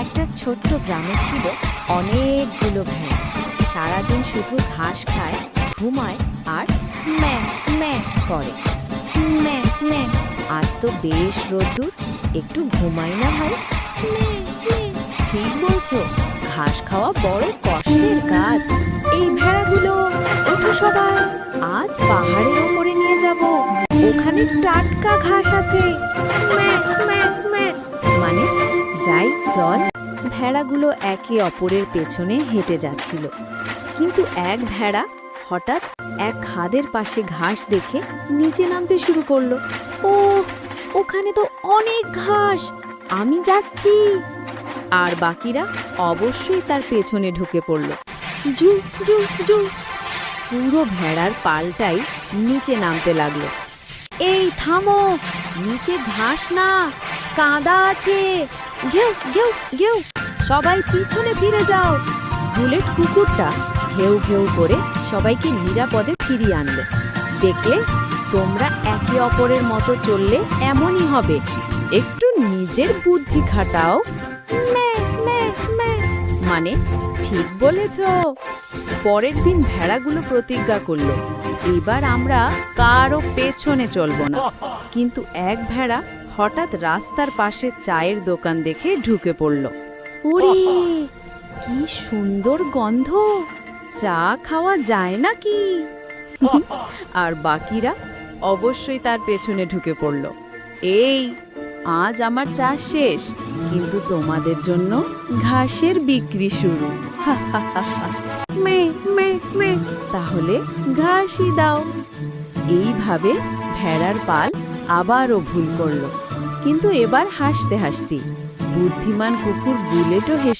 একটা ছোট্ট গ্রামে ছিল অনেকগুলো ভেড়া সারাদিন শুধু ঘাস খায়, ঘুমায় আর ম্যা ম্যা করে। ম্যা ম্যা। আজ তো বেশ রোদ্দুর, একটু ঘুমাই না ভাই। ঠিক বলছো, ঘাস খাওয়া বড় কষ্টের কাজ। এই ভেড়াগুলো ওঠো সবাই, আজ পাহাড়ের উপরে নিয়ে যাব। ওখানে টাটকা ঘাস আছে। মানে যাই, চল। ভেড়াগুলো একে অপরের পেছনে হেঁটে যাচ্ছিল। কিন্তু এক ভেড়া হঠাৎ এক খাদের পাশে ঘাস দেখে নিচে নামতে শুরু করল। ও ওখানে তো অনেক ঘাস! আমি যাচ্ছি! আর বাকিরা অবশ্যই তার পেছনে ঢুকে পড়ল। জু জু জু। পুরো ভেড়ার পালটাই নিচে নামতে লাগল। এই থামো! নিচে ঘাস না! কাদা আছে! ঘেউ ঘেউ ঘেউ! সবাই পিছনে ফিরে যাও। বুলেট কুকুরটা ঘেউ ঘেউ করে সবাইকে নিরাপদে ফিরিয়ে আনলো দেখলে তোমরা একে অপরের মতো চললে এমনই হবে। একটু নিজের বুদ্ধি খাটাও। মানে ঠিক বলেছ। পরের দিন ভেড়াগুলো প্রতিজ্ঞা করল, এবার আমরা কারও পেছনে চলবো না। কিন্তু এক ভেড়া হঠাৎ রাস্তার পাশে চায়ের দোকান দেখে ঢুকে পড়ল। ওরে, কি সুন্দর গন্ধ। চা খাওয়া যায় নাকি? আর বাকিরা অবশ্যই তার পেছনে ঢুকে পড়ল। এই, আজ আমার চা শেষ, কিন্তু তোমাদের জন্য ঘাসের বিক্রি শুরু। তাহলে ঘাসই দাও। এইভাবে ভেড়ার পাল আবারও ভুল করল, কিন্তু এবার হাসতে হাসতে বুদ্ধিমান কুকুর বুলেটও হেসে